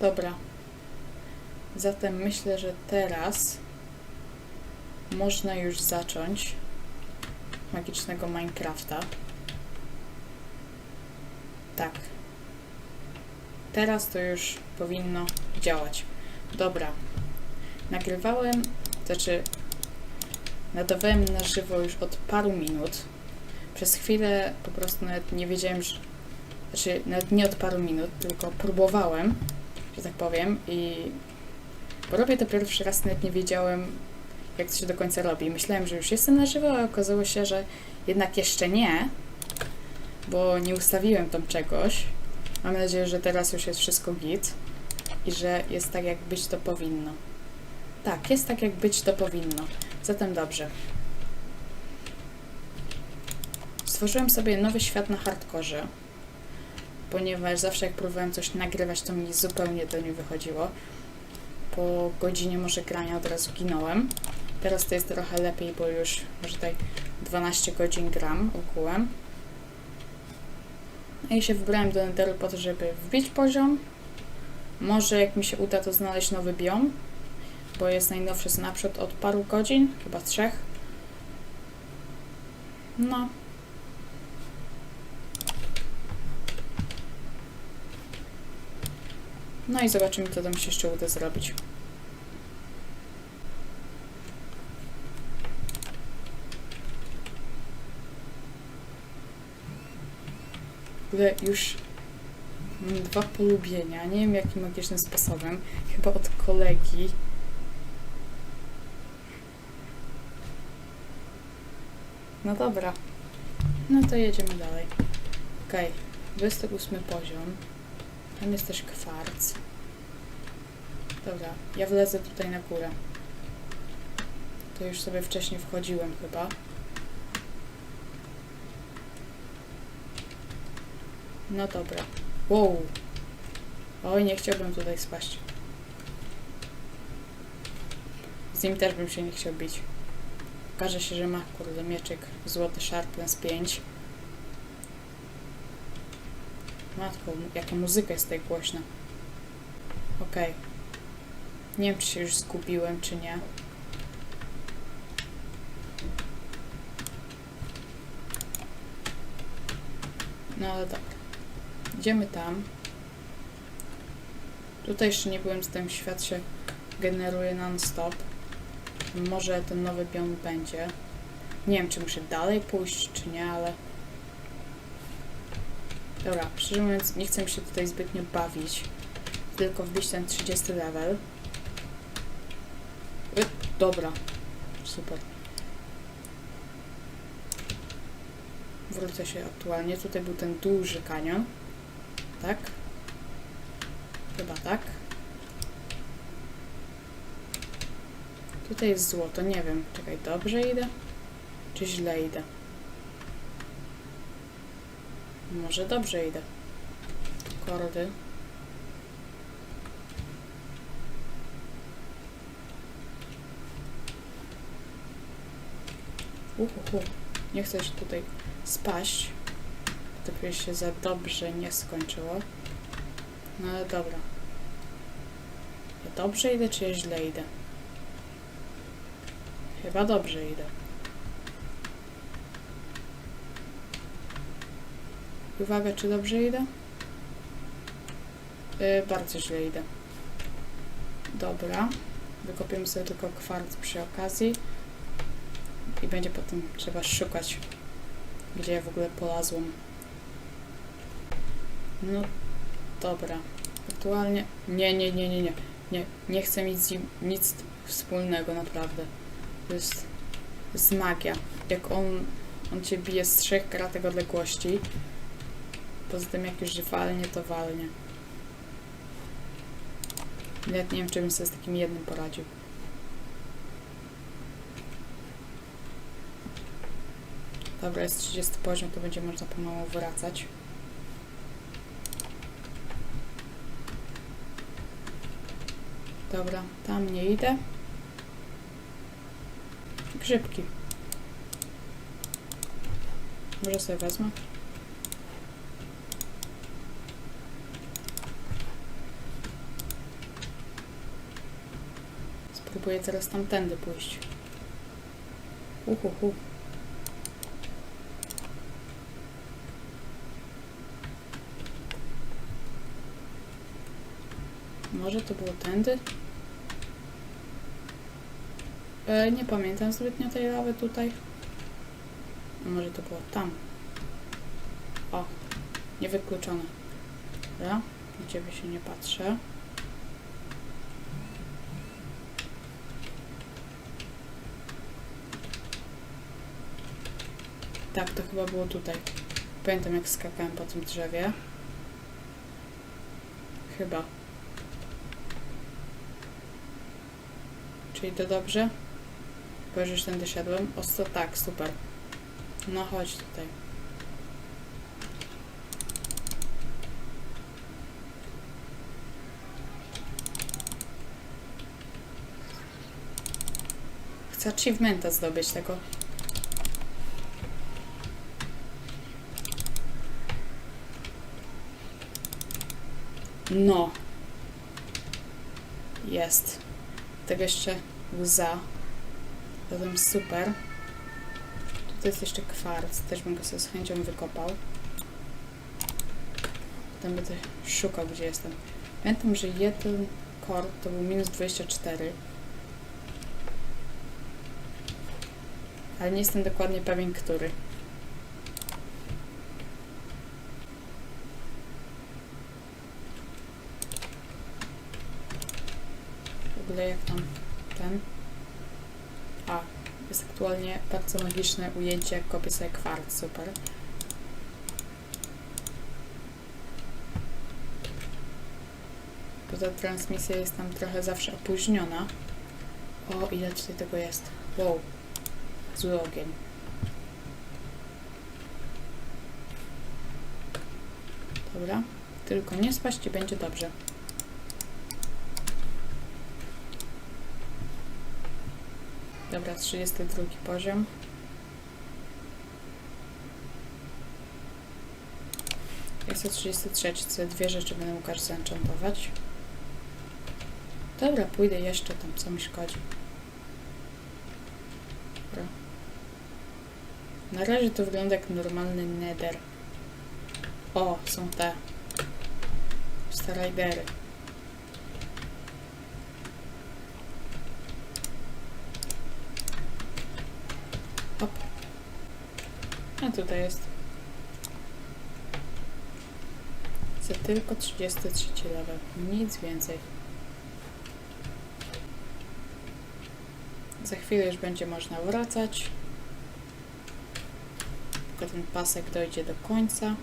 Dobra. Zatem myślę, że teraz można już zacząć magicznego Minecrafta. Tak. Teraz to już powinno działać. Dobra. Nagrywałem, znaczy nadawałem na żywo już od paru minut. Przez chwilę po prostu nawet nie wiedziałem, że znaczy nawet nie od paru minut, tylko próbowałem, że tak powiem i bo robię to pierwszy raz, nawet nie wiedziałem jak to się do końca robi. Myślałem, że już jestem na żywo, a okazało się, że jednak jeszcze nie, bo nie ustawiłem tam czegoś. Mam nadzieję, że teraz już jest wszystko git i że jest tak, jak być to powinno. Tak, jest tak, jak być to powinno. Zatem dobrze. Stworzyłem sobie nowy świat na hardkorze, ponieważ zawsze jak próbowałem coś nagrywać, to mi zupełnie to nie wychodziło. Po godzinie może grania od razu ginąłem. Teraz to jest trochę lepiej, bo już może tutaj 12 godzin gram ogółem. No i się wybrałem do Netheru po to, żeby wbić poziom. Może jak mi się uda, to znaleźć nowy biom, bo jest najnowszy snapshot od paru godzin, chyba trzech. No. No i zobaczymy, co tam się jeszcze uda zrobić. Ogóle już mam dwa polubienia. Nie wiem jakim magicznym sposobem. Chyba od kolegi. No dobra. No to jedziemy dalej. Okej. 28 poziom. Tam jest też kwarc. Dobra, ja wlezę tutaj na górę. To już sobie wcześniej wchodziłem chyba. No dobra. Wow. Oj, nie chciałbym tutaj spaść. Z nim też bym się nie chciał bić. Okaże się, że ma, kurde, mieczek złoty Sharpness 5. Matko, jaka muzyka jest tutaj głośna. Okej. Nie wiem, czy się już zgubiłem, czy nie. No ale dobra. Idziemy tam. Tutaj jeszcze nie byłem, z tym świat się generuje non-stop. Może ten nowy biom będzie. Nie wiem, czy muszę dalej pójść, czy nie, ale... Dobra, szczerze mówiąc, nie chcę się tutaj zbytnio bawić. Tylko wbić ten 30 level. Y, dobra. Super. Wrócę się aktualnie. Tutaj był ten duży kanion. Tak? Chyba tak. Tutaj jest złoto, nie wiem. Czekaj, dobrze idę? Czy źle idę? Może dobrze idę. Kordy. Uhuhu. Nie chcę się tutaj spaść. By się za dobrze nie skończyło. No ale dobra. Ja dobrze idę, czy ja źle idę? Chyba dobrze idę. Uwaga, czy dobrze idę? Yy, bardzo źle idę. Dobra. Wykopiemy sobie tylko kwarc przy okazji. I będzie potem trzeba szukać, gdzie ja w ogóle polazłam. No, dobra. Aktualnie... Nie, nie, nie, nie, nie. Nie, nie chcę mieć nic wspólnego, naprawdę. To jest, to jest magia. Jak on, on cię bije z trzech kratek odległości, poza tym jak już walnie, to walnie. Nawet nie wiem, czy bym sobie z takim jednym poradził. Dobra, jest 30 poziom, to będzie można pomału wracać. Dobra, tam nie idę. Grzybki. Może sobie wezmę. Spróbuję teraz tamtędy pójść. Uhuhu. Może to było tędy? E, nie pamiętam zbytnio tej lawy tutaj. Może to było tam? O, niewykluczone. Dobra, na ciebie się nie patrzę. Tak, to chyba było tutaj. Pamiętam jak skakałem po tym drzewie. Chyba. Czyli to dobrze? Bo już tędy szedłem. O, to tak, super. No chodź tutaj. Chcę achievementa zdobyć tego. No. Jest. Tego jeszcze łza. Zatem super. Tutaj jest jeszcze kwarc. Też bym go sobie z chęcią wykopał. Potem będę szukał, gdzie jestem. Pamiętam, że jeden kord to był minus 24. Ale nie jestem dokładnie pewien, który. Ogóle jak tam ten. A, jest aktualnie bardzo magiczne ujęcie, jak kopię sobie kwarc, super. Bo ta transmisja jest tam trochę zawsze opóźniona. O, ile tutaj tego jest. Wow. Zły ogień. Dobra. Tylko nie spaść i będzie dobrze. Dobra, 32 poziom. Jest to 33, co dwie rzeczy będę mógł aż zenchantować. Dobra, pójdę jeszcze tam, co mi szkodzi. Dobra. Na razie to wygląda jak normalny nether. O, są te starajdery. A tutaj jest. Chcę tylko 33 level. Nic więcej. Za chwilę już będzie można wracać. Tylko ten pasek dojdzie do końca.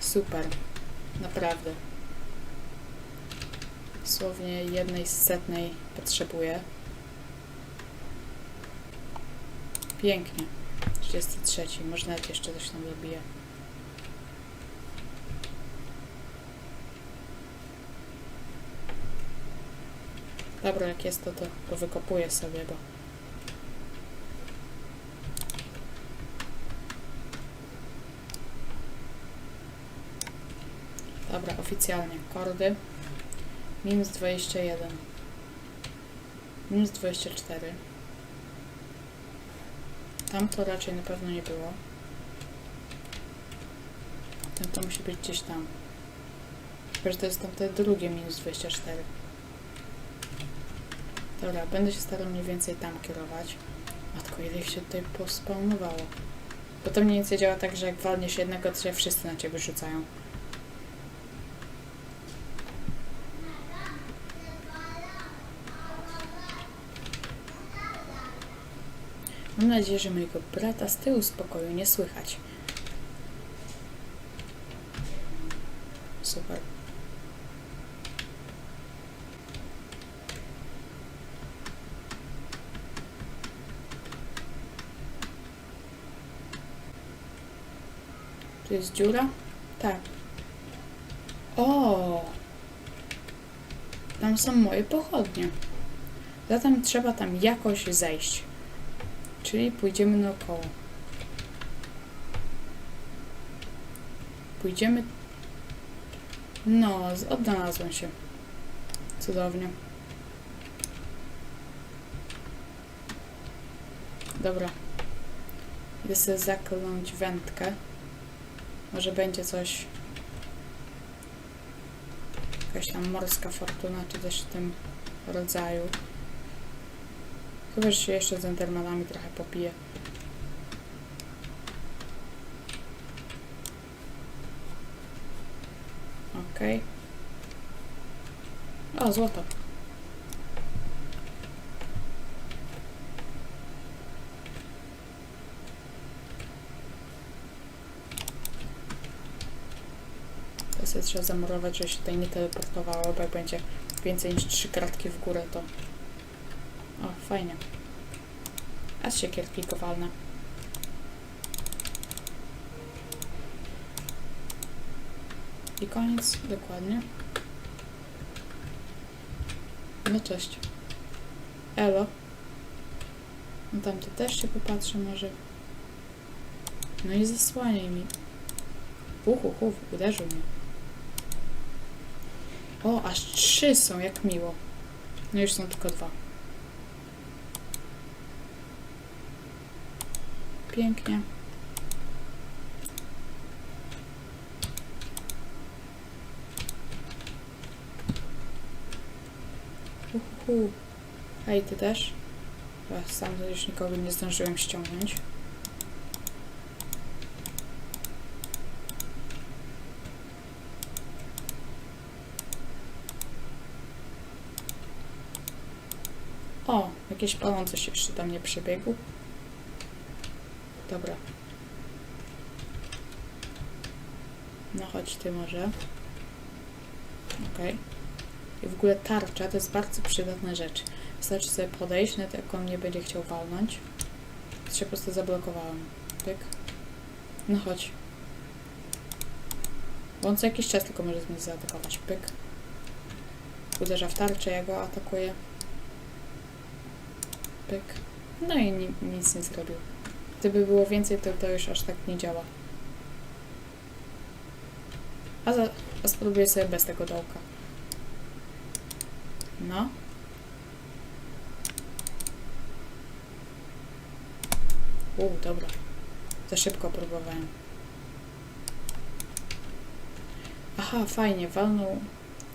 Super. Naprawdę. Dosłownie jednej z setnej potrzebuję. Pięknie. 33. Może nawet jeszcze coś tam dobiję. Dobra, jak jest to, to, to wykopuję sobie, bo Dobra, oficjalnie. Kordy. Minus 21. Minus 24. Tam to raczej na pewno nie było. Ten to musi być gdzieś tam. Chyba, że to jest tamte drugie minus 24. Dobra, będę się starał mniej więcej tam kierować. Matko, ile ich się tutaj pospawnowało. Bo to mniej więcej działa tak, że jak walniesz jednego, to się wszyscy na ciebie rzucają. Mam nadzieję, że mojego brata z tyłu z pokoju nie słychać. Super. Tu jest dziura? Tak. O! Tam są moje pochodnie. Zatem trzeba tam jakoś zejść. Czyli pójdziemy naokoło. Pójdziemy... No, odnalazłem się. Cudownie. Dobra. Idę sobie zakląć wędkę. Może będzie coś... Jakaś tam morska fortuna, czy coś w tym rodzaju. Chyba, że się jeszcze z endermanami trochę popije. Okej. O, złoto. To sobie trzeba zamurować, żeby się tutaj nie teleportowało, bo jak będzie więcej niż trzy kratki w górę, to... O, fajnie. A z siekierki kowalne. I koniec, dokładnie. No cześć. Elo. No tam to też się popatrzę może. No i zasłaniaj mi. Uhu, hu, uderzył mnie. O, aż trzy są, jak miło. No już są tylko dwa. Pięknie. Uhu. Hej, ty też? Ja sam już nikogo nie zdążyłem ściągnąć. O, jakieś palące się jeszcze do mnie przebiegł. Dobra. No chodź ty może. Okej. I w ogóle tarcza to jest bardzo przydatna rzecz. Wystarczy sobie podejść, nawet jak on nie będzie chciał walnąć. To się po prostu zablokowałem. Pyk. No chodź. Bo on co jakiś czas tylko może mnie zaatakować. Pyk. Uderza w tarczę, ja go atakuję. Pyk. No i ni nic nie zrobił. Gdyby było więcej, to to już aż tak nie działa. A, za, a spróbuję sobie bez tego dołka. No. U, dobra. Za szybko próbowałem. Aha, fajnie, walnął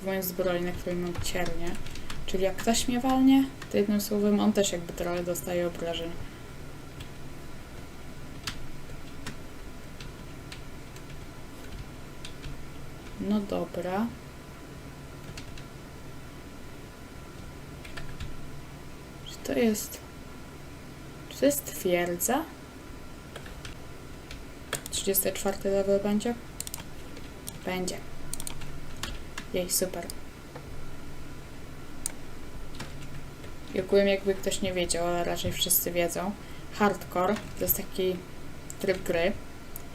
w moją zbroję, na której mam ciernie. Czyli jak ktoś mnie walnie, to jednym słowem on też jakby trochę dostaje obrażeń. No dobra. Czy to jest... Czy to jest twierdza? 34 level będzie? Będzie. Jej, super. Ogółem jakby ktoś nie wiedział, ale raczej wszyscy wiedzą. Hardcore to jest taki tryb gry,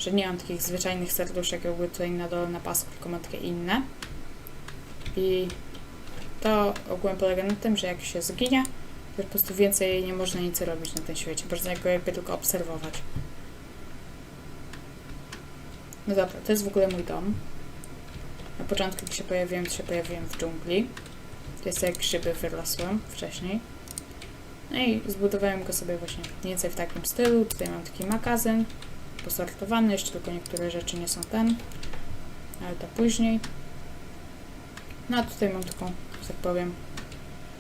że nie mam takich zwyczajnych serduszek jakby tutaj na dole na pasku, tylko mam takie inne. I to ogółem polega na tym, że jak się zginie, to po prostu więcej nie można nic robić na tym świecie, można go jakby tylko obserwować. No dobra, to jest w ogóle mój dom. Na początku, jak się pojawiłem, to się pojawiłem w dżungli. To jest jak grzyby wyrosłem wcześniej. No i zbudowałem go sobie właśnie mniej więcej w takim stylu. Tutaj mam taki magazyn posortowany, jeszcze tylko niektóre rzeczy nie są ten, ale to później. No a tutaj mam taką, że tak powiem,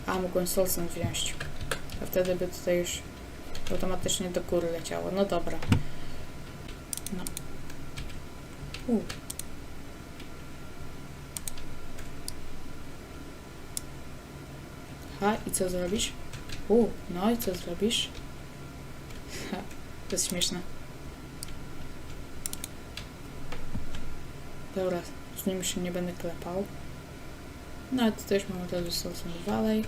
a mogłem solsem wziąć. A wtedy by tutaj już automatycznie do góry leciało. No dobra. No. U. Ha, i co zrobisz? U, no i co zrobisz? To jest śmieszne. Dobra, z nim się nie będę klepał. No tutaj już mamy teraz Solson Valley.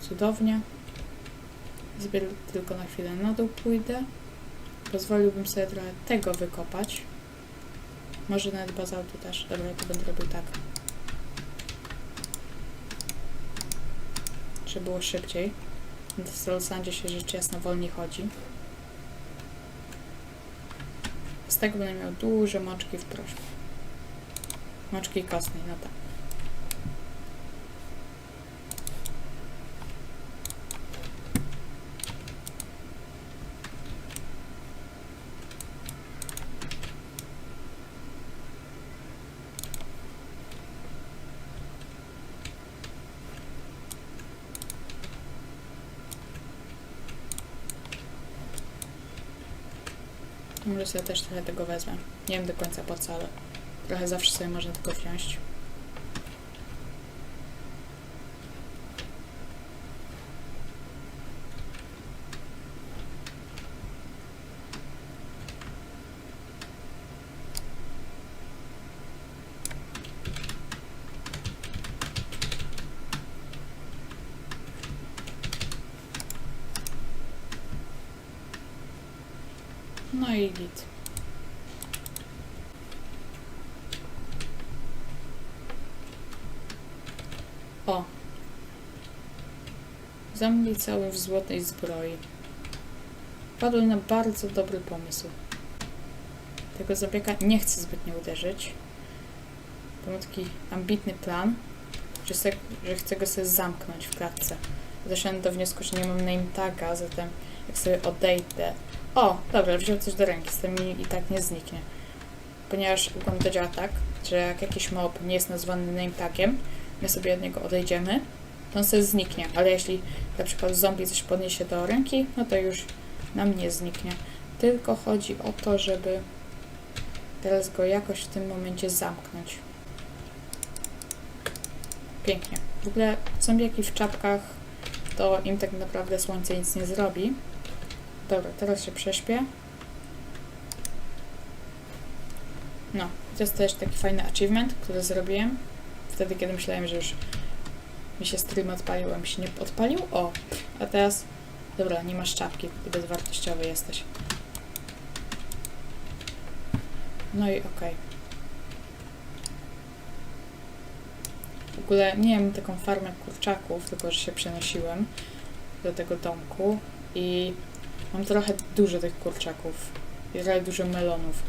Cudownie. Zbier tylko na chwilę na dół pójdę. Pozwoliłbym sobie trochę tego wykopać. Może nawet bazaltu też. Dobra, to będę robił tak. Żeby było szybciej. W Solsandzie się rzecz jasna wolniej chodzi. Z tego będę miał duże moczki w proszku. Moczki kostnej, no tak. Może sobie też trochę tego wezmę. Nie wiem do końca po co, ale trochę zawsze sobie można tego wziąć. No i git. O. Zombie cały w złotej zbroi. Padłem na bardzo dobry pomysł. Tego zombiaka nie chcę zbytnio uderzyć. To taki ambitny plan, że, se, że chcę go sobie zamknąć w klatce. Doszedłem do wniosku, że nie mam name taga, zatem jak sobie odejdę... O, dobra, wziął coś do ręki, z tym i tak nie zniknie. Ponieważ ukłon to działa tak, że jak jakiś mob nie jest nazwany name tagiem, my sobie od niego odejdziemy, to on sobie zniknie, ale jeśli na przykład zombie coś podniesie do ręki, no to już nam nie zniknie. Tylko chodzi o to, żeby teraz go jakoś w tym momencie zamknąć. Pięknie. W ogóle zombiaki w czapkach, to im tak naprawdę słońce nic nie zrobi. Dobra, teraz się prześpię. No, to jest też taki fajny achievement, który zrobiłem. Wtedy, kiedy myślałem, że już mi się stream odpalił, a mi się nie odpalił. O, a teraz... Dobra, nie masz czapki, ty bezwartościowy jesteś. No i okej. W ogóle nie wiem taką farmę kurczaków, tylko że się przenosiłem do tego domku i mam trochę dużo tych kurczaków i trochę dużo melonów.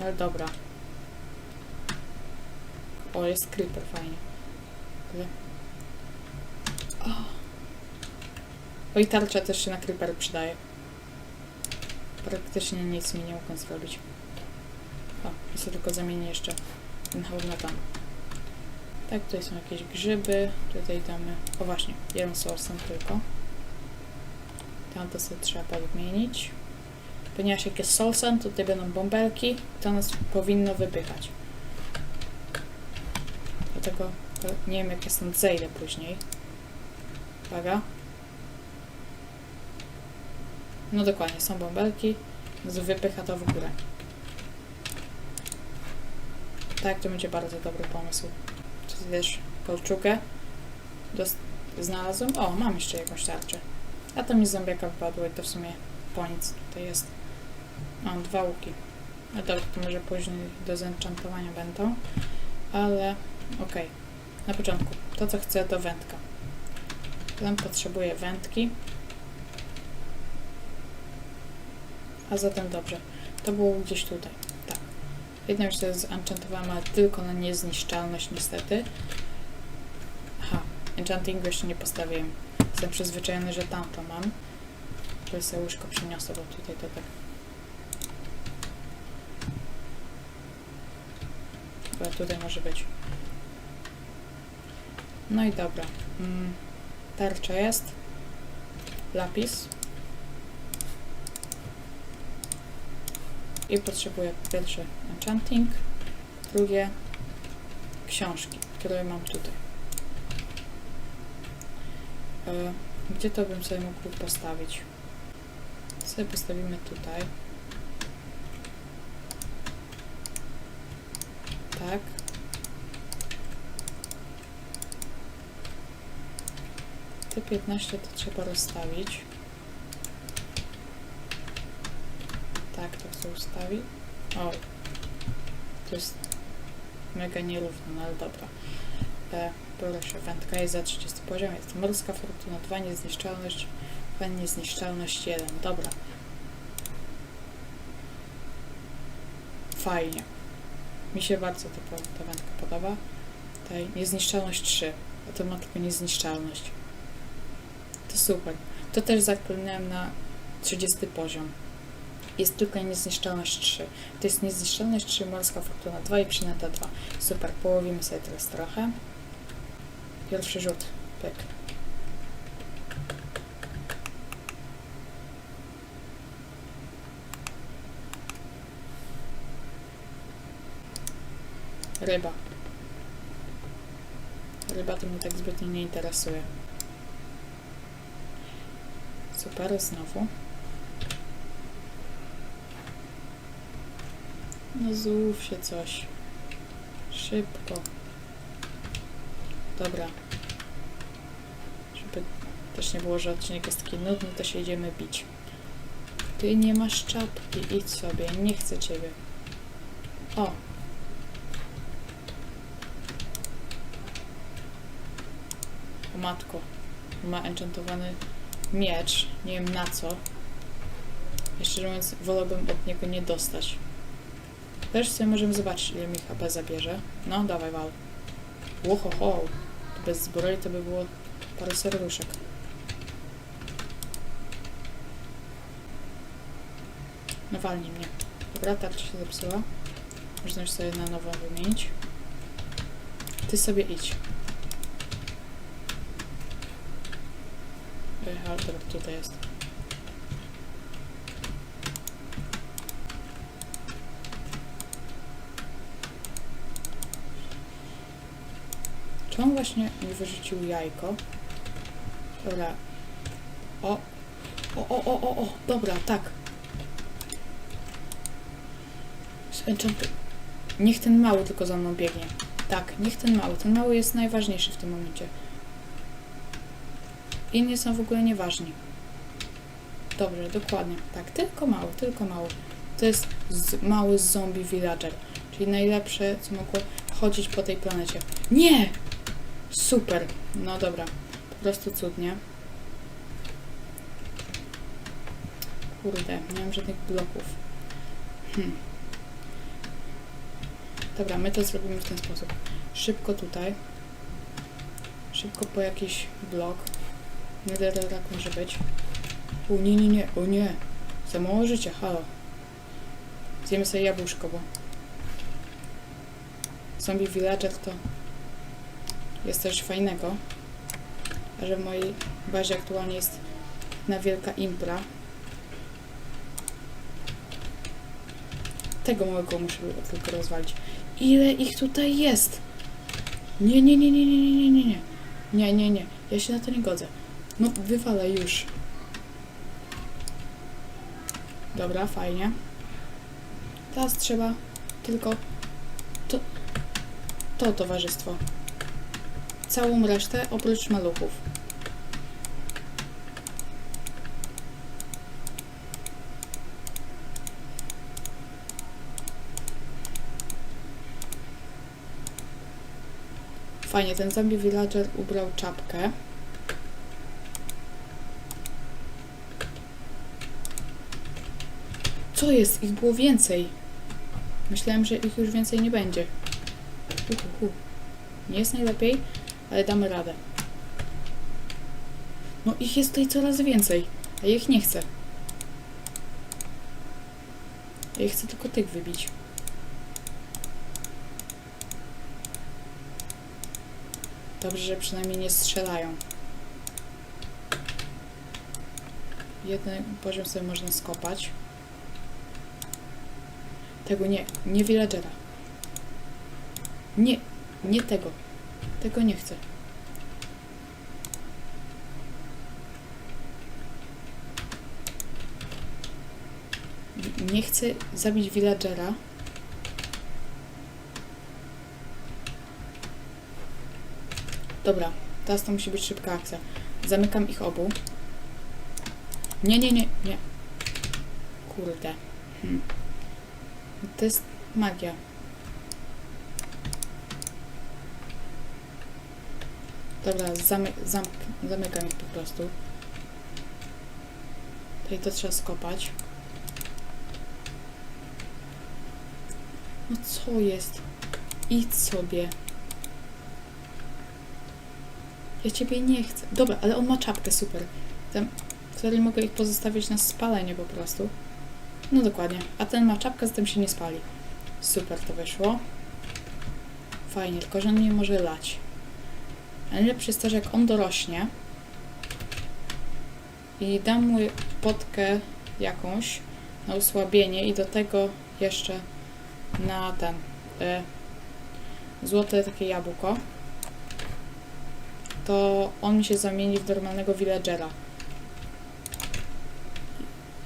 Ale dobra. O, jest creeper, fajnie. Ale... O. i tarcza też się na creeper przydaje. Praktycznie nic mi nie mogą zrobić. O, i sobie tylko zamienię jeszcze ten hełm na tam. Tak, tutaj są jakieś grzyby. Tutaj damy... O właśnie, jeden sosem tylko. Tam to sobie trzeba podmienić. Ponieważ jak jest solsen, to tutaj będą bąbelki, to nas powinno wypychać. Dlatego nie wiem jak ja stąd zejdę później. Uwaga. No dokładnie, są bąbelki, wypycha to w górę. Tak, to będzie bardzo dobry pomysł. Czy wiesz, kolczukę znalazłem? O, mam jeszcze jakąś tarczę. A to mi z zombiaka wypadło i to w sumie po nic tutaj jest. Mam dwa łuki. A to może później do zenchantowania będą. Ale okej. Na początku, to co chcę do wędka. Potem potrzebuję wędki. A zatem dobrze. To było gdzieś tutaj. Tak. Jedną już sobie zenchantowałam, ale tylko na niezniszczalność niestety. Aha, enchantingu jeszcze nie postawiłem. Jestem przyzwyczajony, że tamto mam. To sobie łóżko przyniosę, bo tutaj to tak... Chyba tutaj może być. No i dobra. Mm, tarcza jest. Lapis. I potrzebuję po pierwsze enchanting, drugie książki, które mam tutaj. E, Gdzie to bym sobie mógł postawić? Sobie postawimy tutaj. Tak. Te 15 to trzeba rozstawić. Tak, to chcę ustawić. O, to jest mega nierówno, no ale dobra. E, proszę, wędka jest za 30 poziom, jest morska fortuna 2, niezniszczalność 2, niezniszczalność 1, dobra. Fajnie. Mi się bardzo ta, ta wędka podoba. Tutaj niezniszczalność 3, a to ma tylko niezniszczalność. To super. To też zaklnąłem na 30 poziom. Jest tylko niezniszczalność 3. To jest niezniszczalność 3, morska fortuna 2 i przynęta 2. Super, połowimy sobie teraz trochę. Pierwszy rzut, pyk. Ryba. Ryba to mnie tak zbytnio nie interesuje. Super, znowu. No złów się coś. Szybko. Dobra. Żeby też nie było, że odcinek jest taki nudny, to się idziemy bić. Ty nie masz czapki, idź sobie, nie chcę ciebie. O! O matko. Ma enchantowany miecz. Nie wiem na co. Jeszcze mówiąc, wolałbym od niego nie dostać. Też sobie możemy zobaczyć, ile mi HP zabierze. No, dawaj, wal. Łoho, ho. To bez zbroi to by było parę serduszek. No walnij mnie. Dobra, tarcza się zepsuła. Można już sobie na nową wymienić. Ty sobie idź. Dobra, tutaj jest. Czy on właśnie mi wyrzucił jajko? Dobra. O! O, o, o, o, o! Dobra, tak. Niech ten mały tylko za mną biegnie. Tak, niech ten mały. Ten mały jest najważniejszy w tym momencie. Inni są w ogóle nieważni. Dobrze, dokładnie. Tak, tylko mały, tylko mały. To jest z, mały zombie villager. Czyli najlepsze, co mogło chodzić po tej planecie. Nie! Super. No dobra. Po prostu cudnie. Kurde, nie mam żadnych bloków. Hmm. Dobra, my to zrobimy w ten sposób. Szybko tutaj. Szybko po jakiś blok. Netherrack może być. O nie, nie, nie, o nie. Za mało życia, halo. Zjemy sobie jabłuszko, bo... Zombie Villager to jest coś fajnego. A że w mojej bazie aktualnie jest na wielka impra. Tego małego muszę tylko rozwalić. Ile ich tutaj jest? Nie, nie, nie, nie, nie, nie, nie, nie. Nie, nie, nie. Ja się na to nie godzę. No, wywalę już. Dobra, fajnie. Teraz trzeba tylko to, to towarzystwo. Całą resztę oprócz maluchów. Fajnie, ten zombie villager ubrał czapkę. Co jest? Ich było więcej. Myślałem, że ich już więcej nie będzie. Nie jest najlepiej, ale damy radę. No ich jest tutaj coraz więcej, a ich nie chcę. Ja chcę tylko tych wybić. Dobrze, że przynajmniej nie strzelają. Jeden poziom sobie można skopać. Tego nie, nie villagera. Nie, nie tego. Tego nie chcę. Nie chcę zabić villagera. Dobra, teraz to musi być szybka akcja. Zamykam ich obu. Nie, nie, nie, nie. Kurde. Hmm. To jest magia. Dobra, zamy zamk zamykam ich po prostu. Tutaj to trzeba skopać. No co jest? Idź sobie. Ja ciebie nie chcę. Dobra, ale on ma czapkę, super. Ten, wtedy mogę ich pozostawić na spalenie po prostu. No dokładnie. A ten ma czapkę, zatem się nie spali. Super to wyszło. Fajnie, tylko że on nie może lać. Najlepsze jest to, że jak on dorośnie i dam mu potkę jakąś na osłabienie i do tego jeszcze na ten, e, złote takie jabłko, to on się zamieni w normalnego villagera.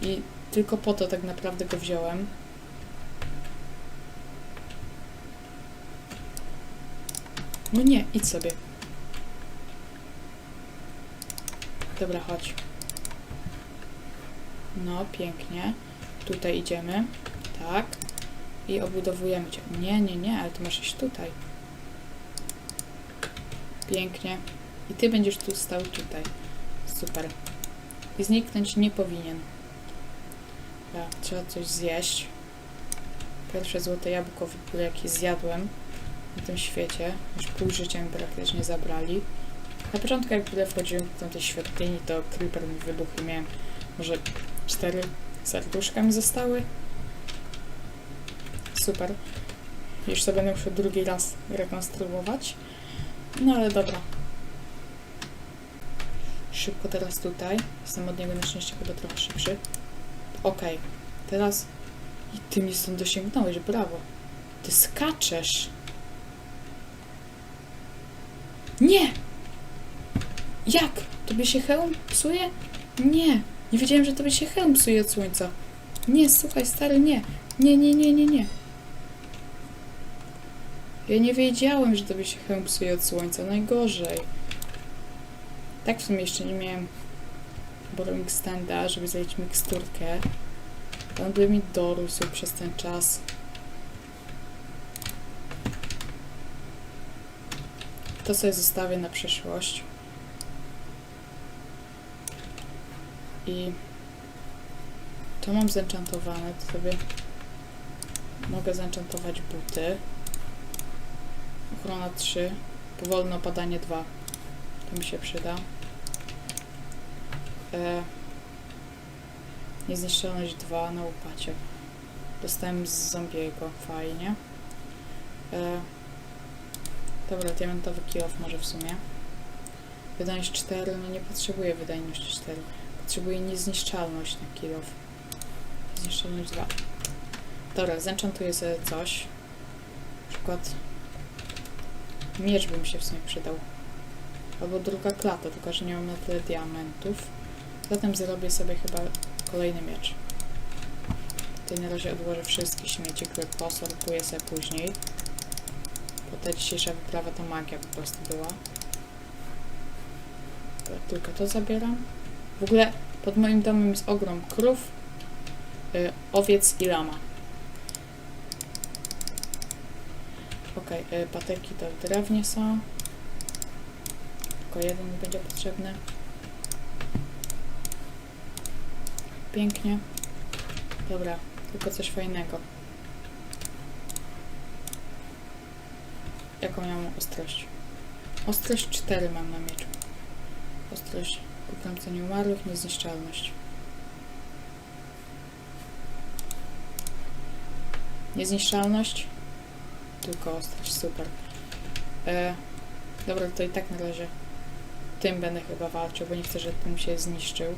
I tylko po to tak naprawdę go wziąłem. No nie, idź sobie. Dobra, chodź. No, pięknie. Tutaj idziemy. Tak. I obudowujemy cię. Nie, nie, nie, ale ty masz iść tutaj. Pięknie. I ty będziesz tu stał tutaj. Super. I zniknąć nie powinien. Ja, trzeba coś zjeść. Pierwsze złote jabłko w ogóle jakie zjadłem na tym świecie. Już pół życia mi praktycznie zabrali. Na początku jak ogóle wchodziłem do tej świątyni, to creeper mi wybuchł i miałem może cztery serduszka mi zostały. Super. Już sobie będę musiał drugi raz rekonstruować. No ale dobra. Szybko teraz tutaj. Jestem od niego na szczęście chyba trochę szybszy. Okej. Teraz... I ty mi stąd dosięgnąłeś, brawo. Ty skaczesz. Nie! Jak? Tobie się hełm psuje? Nie. Nie wiedziałem, że tobie się hełm psuje od słońca. Nie, słuchaj, stary, nie. Nie, nie, nie, nie, nie. Ja nie wiedziałem, że tobie się hełm psuje od słońca. Najgorzej. Tak w sumie jeszcze nie miałem borrowing standa, żeby zalić miksturkę. On by mi dorósł przez ten czas. To sobie zostawię na przyszłość. I to mam zenchantowane, to sobie mogę zenchantować buty. Ochrona 3, powolne opadanie 2. To mi się przyda. E, niezniszczalność 2 na łopacie. Dostałem z zombiego, fajnie. E, dobra, diamentowy kill off może w sumie. Wydajność 4, no nie potrzebuję wydajności 4. Potrzebuję niezniszczalność na kill off. Zniszczalność 2. Dobra, zenchantuję sobie coś. Na przykład miecz by mi się w sumie przydał. Albo druga klata, tylko że nie mam na tyle diamentów. Zatem zrobię sobie chyba kolejny miecz. Tutaj na razie odłożę wszystkie śmieci, które posortuję sobie później. Bo ta dzisiejsza wyprawa to magia po prostu była. Tylko to zabieram. W ogóle pod moim domem jest ogrom krów, y, owiec i lama. Okej, y, patyki to w drewnie są. Tylko jeden będzie potrzebny. Pięknie. Dobra, tylko coś fajnego. Jaką ja mam ostrość? Ostrość 4 mam na mieczu. Ostrość pokręcenie umarłych, niezniszczalność. Niezniszczalność, tylko ostrość, super. E, dobra, to i tak na razie tym będę chyba walczył, bo nie chcę, żeby tym się zniszczył.